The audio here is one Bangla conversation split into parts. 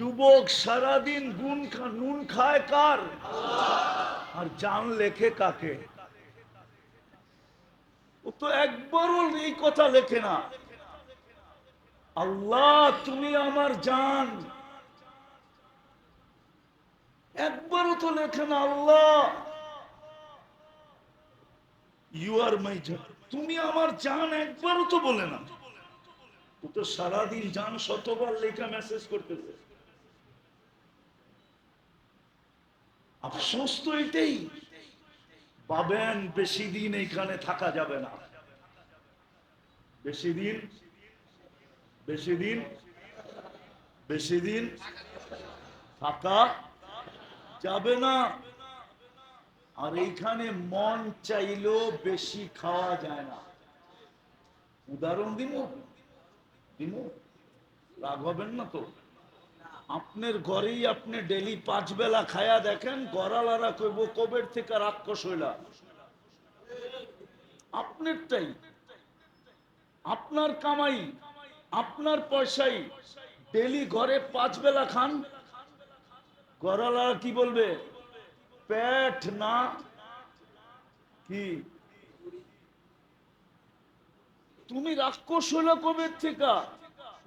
যুবক সারাদিন গুন নুন খায় কার? আর জান লেখে কাকে? ও তো একবারও এই কথা লেখে না। আল্লাহ, তুমি আমার জান। একবারও তো লেখে না আল্লাহ। ইউ আর মাই জান। তুমি আমার জান একবারও তো বলে না। ও তো সারাদিন জান শতবার লেখা মেসেজ করতেছে। আফসোস তো এটাই, পাবেন বেশি দিন এইখানে থাকা যাবে না। বেশি দিন বেশি দিন বেশি দিন থাকা যাবে না। আর এইখানে মন চাইলেও বেশি খাওয়া যায় না। উদাহরণ দিব দিব রাগ হবেন না তো? আপনার ঘরেই আপনি ডেলি পাঁচ বেলা খায়া দেখেন, গড়ালারা কইব, কবের থেকে রাক্ষস হইলা? আপনারটাই। আপনার কামাই, আপনার পয়সাই ডেলি ঘরে পাঁচ বেলা খান। গড়ালারা কি বলবে? পেট না কি? তুমি রাক্ষস হইলা কবের থেকে?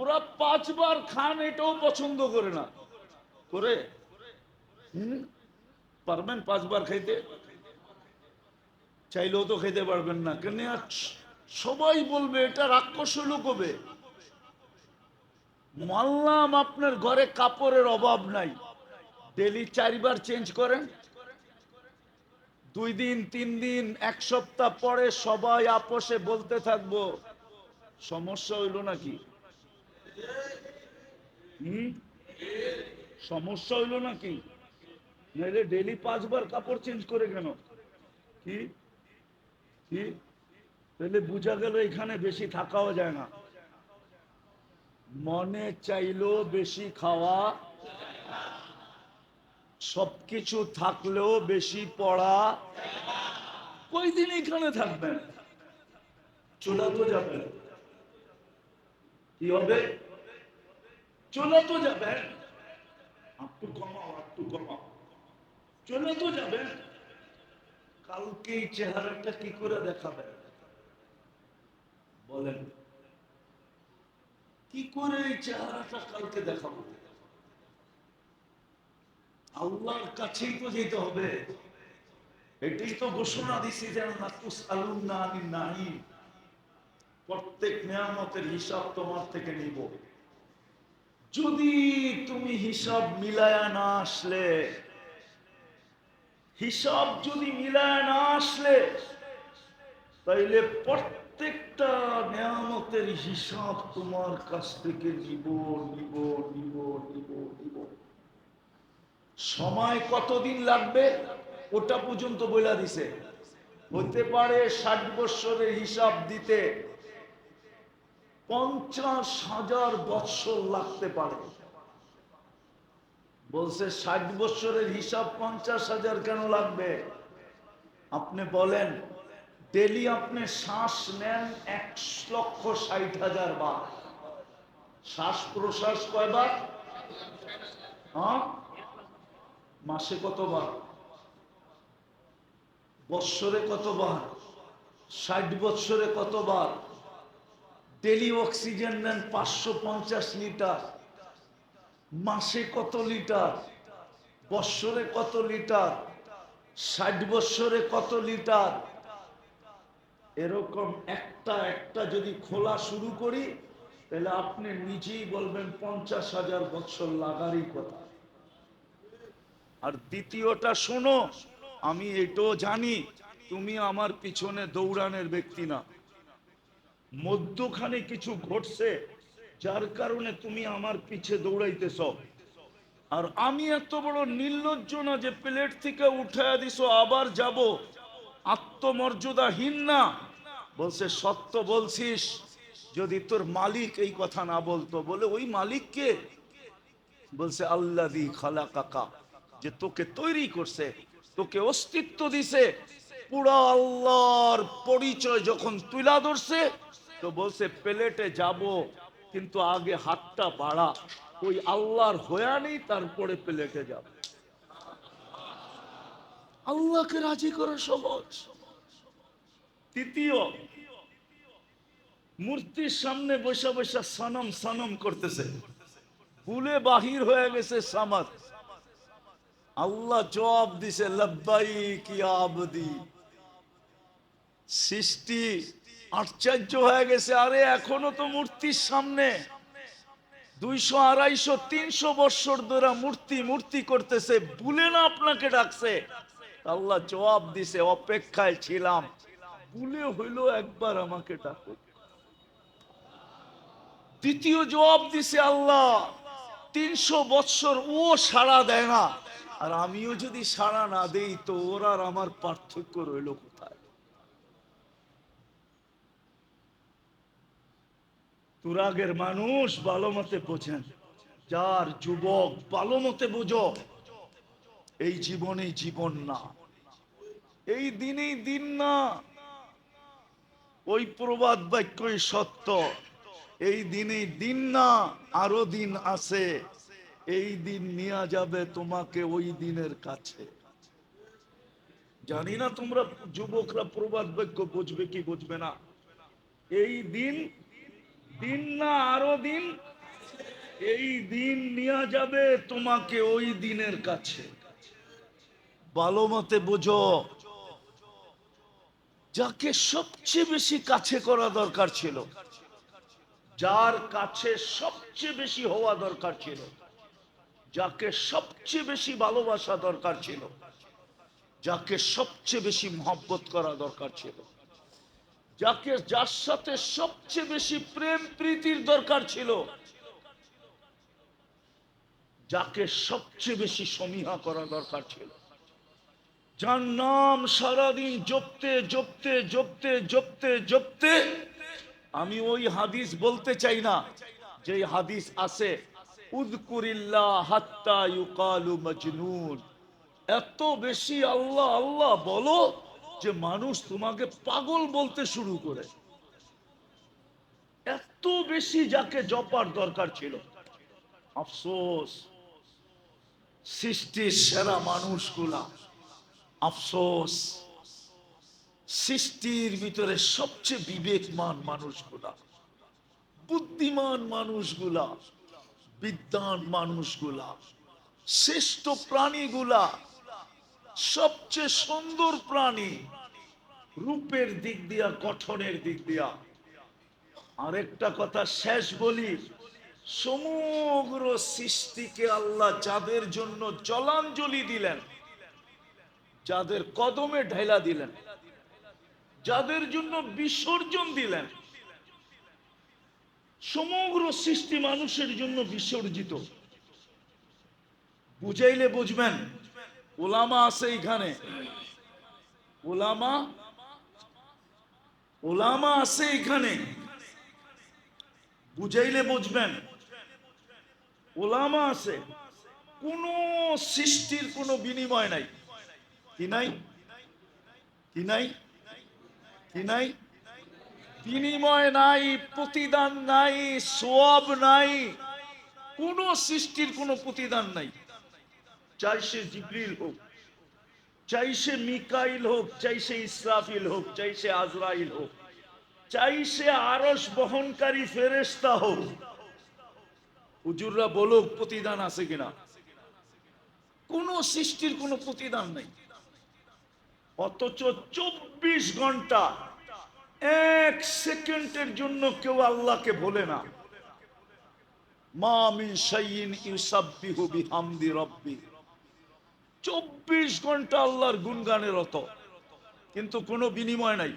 ওরা পাঁচবার খান এটাও পছন্দ করে না। করে? পারবেন পাঁচবার খাইতে? চাইলেও তো খেতে পারবেন না। কেন সবাই বলবে, এটা রাক্ষস হইল কবে? আপনার ঘরে কাপড়ের অভাব নাই। ডেলি চারবার চেঞ্জ করেন। দুই দিন, তিন দিন, এক সপ্তাহ পরে সবাই আপোষে বলতে থাকব, সমস্যা হইল নাকি? সমস্যা হইল নাকি? নাইলে ডেলি পাঁচবার কাপড় চেঞ্জ করে কেন? কি? তাহলে বোঝা গেল এখানে বেশি থাকাও যায় না। মনে চাইলেও বেশি খাওয়া, সবকিছু থাকলেও বেশি পড়া। কয়দিন এখানে থাকবেন? চলে তো যাবেন। কি হবে? চলে তো যাবেন একটু কমাও একটু কমাও চলে তো যাবেন কালকে এই চেহারাটা কি করে দেখাবেন বলেন কি করে এই চেহারাটা কালকে দেখাবো আল্লাহর কাছেই তো যেতে হবে এটাই তো ঘোষণা দিছি যেন নাকুস আলুন না আমি নাই প্রত্যেক নিয়ামতের হিসাব তোমার থেকে নিব যদি তুমি হিসাব মিলায়া না আসলে, হিসাব যদি মিলায় না আসলে, তাইলে প্রত্যেকটা নিয়ামতের হিসাব তোমার কাছ থেকে নিব নিব নিব নিব নিব। সময় কতদিন লাগবে? ওটা পর্যন্ত বইলা দিছে। হতে পারে ষাট বৎসরের হিসাব দিতে। পঞ্চাশ হাজার বৎসর লাগতে পারে। বলছে, ষাট বৎসরের হিসাব পঞ্চাশ হাজার কেন লাগবে? আপনি বলেন, ডেলি আপনি শ্বাস নেন এক লক্ষ ষাট হাজার বার। শ্বাস প্রশ্বাস কয়বার? হ্যাঁ? মাসে কতবার? বৎসরে কতবার? ষাট বৎসরে কতবার? ডেলি অক্সিজেন নেন পাঁচশো পঞ্চাশ লিটার। মাসে কত লিটার? বৎসরে কত লিটার? ষাট বৎসরে কত লিটার? এরকম একটা একটা যদি খোলা শুরু করি, তাহলে আপনি নিজেই বলবেন পঞ্চাশ হাজার বৎসর লাগারই কথা। আর দ্বিতীয়টা শোনো, আমি এটাও জানি, তুমি আমার পিছনে দৌড়ানের ব্যক্তি না। মধ্যখানে কিছু ঘটছে যার কারণে তুমি আমার পিছে দৌড়াইতেছ। আর আমি এত বড় নির্লজ্জ না যে প্লেট থেকে উঠাইয়া দিছ, আবার যাব। আত্মমর্যাদাহীন না। বলছে, সত্য বলছিস। যদি তোর মালিক এই কথা না বলতো, বলে, ওই মালিককে বলছে আল্লাহ দি খালা কাকা যে তোকে তৈরি করছে, তোকে অস্তিত্ব দিছে। পুরা আল্লাহর পরিচয় যখন তুলা ধরছে তো বলছে, প্লেটে যাব, কিন্তু আগে হাতটা বাড়া। ওই আল্লাহর হয়া নেই তারপরে প্লেটে যাবে। আল্লাহকে রাজি করা সহজ। তৃতীয়, মূর্তির সামনে বসে বসে সনম সনম করতেছে। ভুলে বাহির হয়ে গেছে সামাদ আল্লাহ জবাব দিছে লব্বাই কি আবদি। সৃষ্টি আশ্চর্য হয়ে গেছে, আরে এখনও তো মূর্তির সামনে। দুইশো আড়াইশো, তিনশো বৎসর ধরে মূর্তি মূর্তি করতেছে, ভুলে না আপনাকে ডাকছে। আল্লাহ জবাব দিছে, অপেক্ষায় ছিলাম। ভুলে হইল একবার আমাকে ডাকো। দ্বিতীয় জবাব দিছে আল্লাহ, তিনশো বৎসর ও সাড়া দেয় না। আর আমিও যদি সাড়া না দেই, তো ওর আর আমার পার্থক্য রইল কোথায়? তুরাগের মানুষ ভালো মতে বোঝেন। যার যুবক ভালো মতে বোঝো, এই জীবনেই জীবন না। এই দিনেই দিন না। ওই প্রবাদ বাক্যই সত্য। এই দিনেই দিন না, আরও দিন আছে। এই দিন নিয়ে যাবে তোমাকে ওই দিনের কাছে। জানি না তোমরা যুবকরা প্রবাদ বাক্য বুঝবে কি বুঝবে না। এই দিন দিন না আরও দিন? এই দিন নিয়ে যাবে তোমাকে ওই দিনের কাছে। ভালো মতে বোঝো, যাকে সবচেয়ে বেশি কাছে করা দরকার ছিল, যার কাছে সবচেয়ে বেশি হওয়া দরকার ছিল, যাকে সবচেয়ে বেশি ভালোবাসা দরকার ছিল, যাকে সবচেয়ে বেশি মহব্বত করা দরকার ছিল। যাকে যার সাথে সবচেয়ে বেশি প্রেম প্রীতির দরকার ছিল, যাকে সবচেয়ে বেশি সমীহা করা দরকার ছিল। যার নাম সারাদিন জপতে জপতে জপতে জপতে জপতে আমি ওই হাদিস বলতে চাই না যে হাদিস আছে এত বেশি আল্লাহ আল্লাহ বলো যে মানুষ তোমাকে পাগল বলতে শুরু করে। এত বেশি যাকে জপার দরকার ছিল। আফসোস, সৃষ্টির সেরা মানুষগুলা। আফসোস, সৃষ্টির ভিতরে সবচেয়ে বিবেকমান মানুষগুলা। বুদ্ধিমান মানুষগুলা, বিদ্যান মানুষগুলা, শ্রেষ্ঠ প্রাণীগুলা। সবচেয়ে সুন্দর প্রাণী রূপের দিক দিয়া, গঠনের দিক দিয়া। আরেকটা কথা শেষ বলি, সমগ্র সৃষ্টিকে আল্লাহ যাদের জন্য জলাঞ্জলি দিলেন, যাদের কদমে ঢেলা দিলেন, যাদের জন্য বিসর্জন দিলেন, সমগ্র সৃষ্টি মানুষের জন্য বিসর্জিত। বুঝাইলে বুঝবেন ওলামা আছে এখানে ওলামা ওলামা আছে এখানে বুঝাইলে বুঝবেন। ওলামা আছে। কোন সৃষ্টির কোনো বিনিময় নাই। কি নাই? কি নাই? কি নাই? বিনিময় নাই, প্রতিদান নাই সোয়াব নাই। কোন সৃষ্টির কোনো প্রতিদান নাই। চাই সে জিবরিল হোক চাই সে মিকাইল হোক চাই সে ইসরাফিল হোক চাই সে আজরাইল হোক চাই সে আরস বহনকারী ফেরেস্তা হোক। হুজুররা বলুক, প্রতিদান আছে কিনা? কোন সৃষ্টির কোনো প্রতিদান নেই। অথচ চব্বিশ ঘণ্টা এক সেকেন্ডের জন্য কেউ আল্লাহকে বলে না। মা মিন শাইইন ইউসাব্বিহু বিহামদি রাব্বি। চব্বিশ ঘণ্টা আল্লাহর গুনগানের রত। কিন্তু কোনো বিনিময় নাই।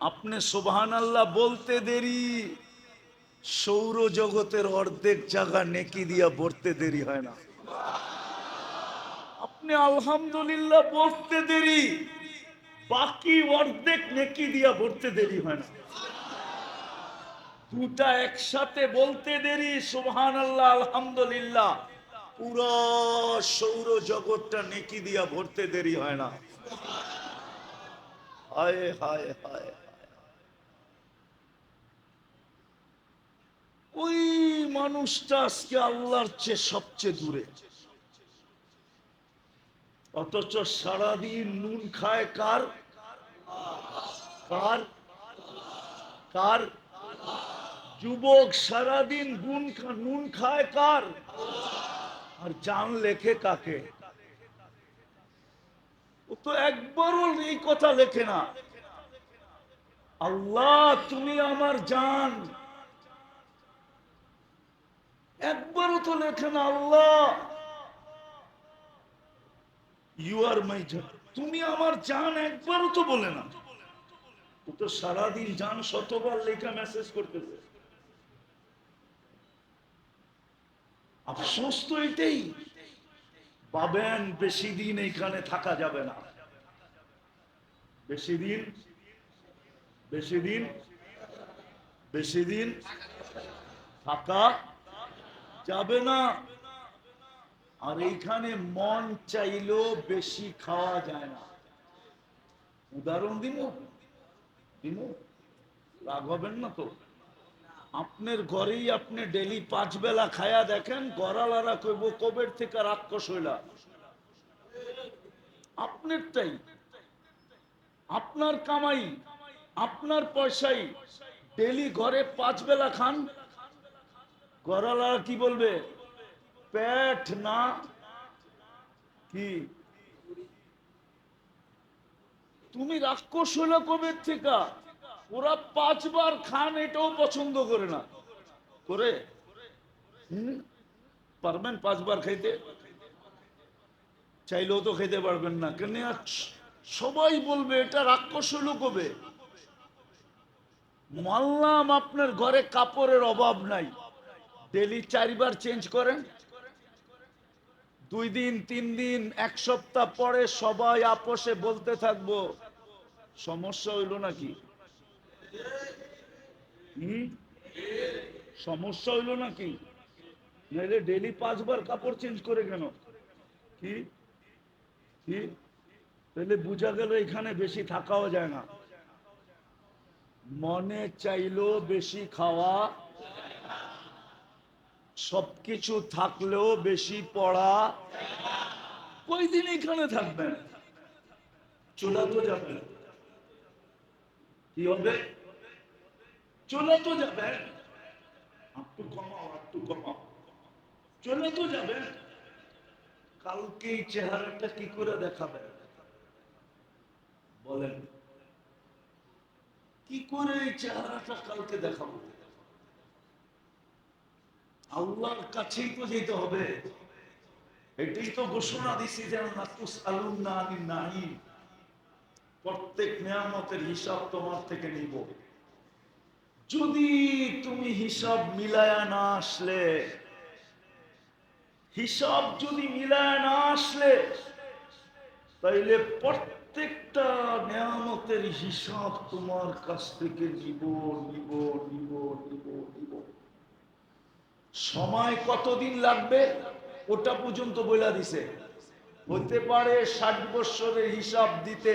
আপনি সোবাহান আল্লাহ বলতে দেরি সৌর জগতের অর্ধেক জায়গা নেকি দিয়া ভরতে দেরি হয় না। আপনি আলহামদুলিল্লাহ বলতে দেরি, বাকি অর্ধেক নেকি দিয়া ভরতে দেরি হয় না। দুটা একসাথে বলতে দেরি সুবহান আল্লাহ আলহামদুলিল্লাহ। পুরো সৌর জগৎটা নেকি দিয়া ভরতে দেরি হয় না। হায় হায় হায় ওই মানুষটা আজকে আল্লাহর চেয়ে সবচেয়ে দূরে। অথচ সারাদিন নুন খায় কার? কার? কার? যুবক সারাদিন গুন নুন খায় কার? আর জান লেখে কাকে? ও তো একবারও এই কথা লেখে না। আল্লাহ, তুমি আমার জান। একবারও তো লেখে না, আল্লাহ। ইউ আর মাই জান। তুমি আমার জান একবারও তো বলে না। ও তো সারাদিন জান শতবার লেখা মেসেজ করতেছে। আফসোস তো এটাই, পাবেন বেশি দিন এইখানে থাকা যাবে না। বেশি দিন বেশি দিন বেশি দিন থাকা যাবে না। আর এইখানে মন চাইলেও বেশি খাওয়া যায় না। উদাহরণ দিব দিব রাগ হবেন না তো? আপনার ঘরেই আপনি ডেলি পাঁচ বেলা খায়া দেখেন গড়ালারা কইব, কবের থেকে রাক্ষস হইলা? আপনারটাই। আপনার কামাই, আপনার পয়সাই ডেলি ঘরে পাঁচ বেলা খান। গড়ালারা কি বলবে? পেট না কি? তুমি রাক্ষস হইলা কবের থেকে? ওরা পাঁচবার খান এটাও পছন্দ করে না। করে? পারবেন পাঁচবার খাইতে? চাইলেও তো খেতে পারবেন না। কেন সবাই বলবে, এটা রাক্ষস হইল কবে মানলাম আপনার ঘরে কাপড়ের অভাব নাই। ডেলি চারবার চেঞ্জ করেন। দুই দিন, তিন দিন, এক সপ্তাহ পরে সবাই আপোষে বলতে থাকব, সমস্যা হইল নাকি? সমস্যা হইল নাকি? নাইলে ডেলি পাঁচবার কাপড় চেঞ্জ করে কেন? কি? তাহলে বোঝা গেল এখানে বেশি থাকাও যায় না। মনে চাইলো বেশি খাওয়া, সবকিছু থাকলেও বেশি পড়া। কয়দিন এখানে থাকবেন? চলে তো যাবেন কি হবে? চলে তো যাবেন একটু কমাও একটু কমাও। চলে তো যাবেন কালকে চেহারাটা কি করে দেখাবে? বলেন। কি করে এই চেহারাটা কালকে দেখাবো? আল্লাহর কাছেই তো যেতে হবে। এটাই তো ঘোষণা দিছি যেন প্রত্যেক নিয়ামতের হিসাব তোমার থেকে নিব। যদি তুমি হিসাব মিলায়া না আসলে, হিসাব যদি মিলায় না আসলে, তাইলে প্রত্যেকটা নিয়ামতের হিসাব তোমার কাছ থেকে নিব নিব নিব নিব নিব। সময় কতদিন লাগবে? ওটা পর্যন্ত বইলা দিছে। হতে পারে ষাট বৎসরের হিসাব দিতে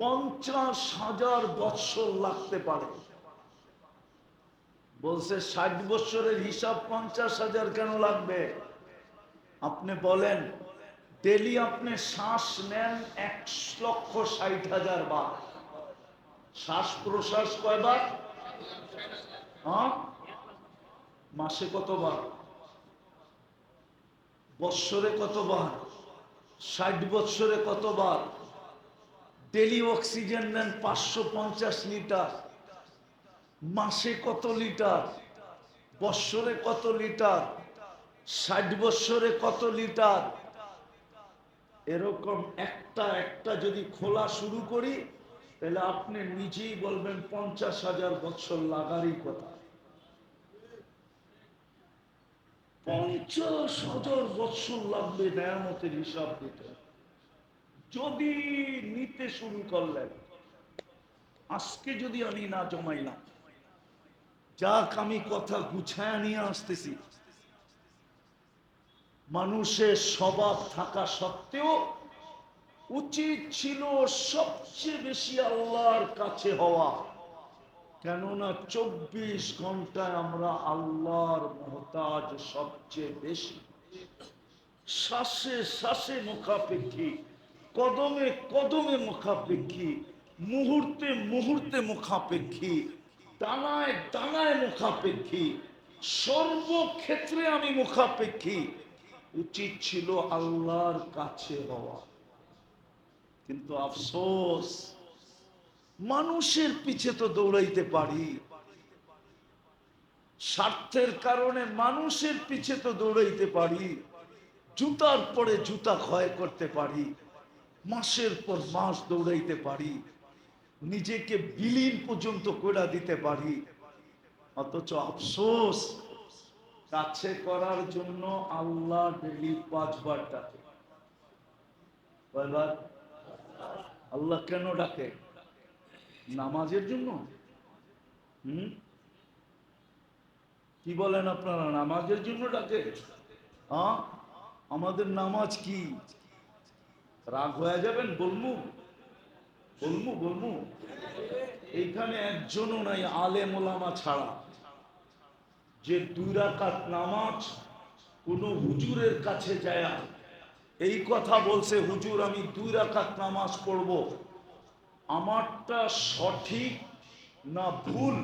পঞ্চাশ হাজার বৎসর লাগতে পারে। বলছে, ষাট বৎসরের হিসাব পঞ্চাশ হাজার কেন লাগবে? আপনি বলেন, ডেলি আপনি শ্বাস নেন এক লক্ষ ষাট হাজার বার। শ্বাস প্রশ্বাস কয়বার? হ্যাঁ? মাসে কতবার? বৎসরে কতবার? ষাট বৎসরে কতবার? ডেলি অক্সিজেন নেন পাঁচশো পঞ্চাশ লিটার। মাসে কত লিটার? বৎসরে কত লিটার? ষাট বৎসরে কত লিটার? এরকম একটা একটা যদি খোলা শুরু করি, তাহলে আপনি নিজেই বলবেন পঞ্চাশ হাজার বছর লাগারই কথা। পঞ্চাশ হাজার বছর লাগবে নেয়ামতের হিসাব দিতে। যদি নিতে শুরু করলেন, আজকে যদি আমি না জমাইলাম, যাক আমি কথা গুছায় নিয়ে আসতেছি। মানুষের স্বভাব থাকা সত্ত্বেও উচিত ছিল সবচেয়ে বেশি আল্লাহর কাছে হওয়া। কেননা চব্বিশ ঘন্টায় আমরা আল্লাহর মহতাজ সবচেয়ে বেশি। শ্বাসে শ্বাসে মুখাপেক্ষী। কদমে কদমে মুখাপেক্ষী, মুহূর্তে মুহূর্তে মুখাপেক্ষী দানায় দানায় মুখাপেক্ষী, সর্বক্ষেত্রে আমি মুখাপেক্ষী। উচিত ছিল আল্লাহর কাছে হওয়া। কিন্তু আফসোস, মানুষের পিছে তো দৌড়াইতে পারি। স্বার্থের কারণে মানুষের পিছে তো দৌড়াইতে পারি। জুতার পরে জুতা ক্ষয় করতে পারি। মাসের পর মাস দৌড়াইতে পারি, নিজেকে বিলীন পর্যন্ত করে দিতে পারি। অথচ আফসোস, কাছে করার জন্য আল্লাহ ডেলি পাঁচবার ডাকে। কয়বার? আল্লাহ কেন ডাকে? নামাজের জন্য? হুম? কি বলেন আপনারা, নামাজের জন্য ডাকে? আমাদের নামাজ কি? রাগ হয়ে যাবেন, বলমু বলমু বলমু। এইখানে একজনও নাই আলে মোলামা ছাড়া। যে দুই রাকাত নামাজ কোনো হুজুরের কাছে যায় এই কথা বলছে, হুজুর, আমি দুই রাকাত নামাজ পড়ব। আমারটা সঠিক না ভুল?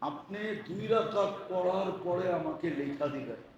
আপনি দুই রাকাত পড়ার পরে আমাকে লেখা দিবেন।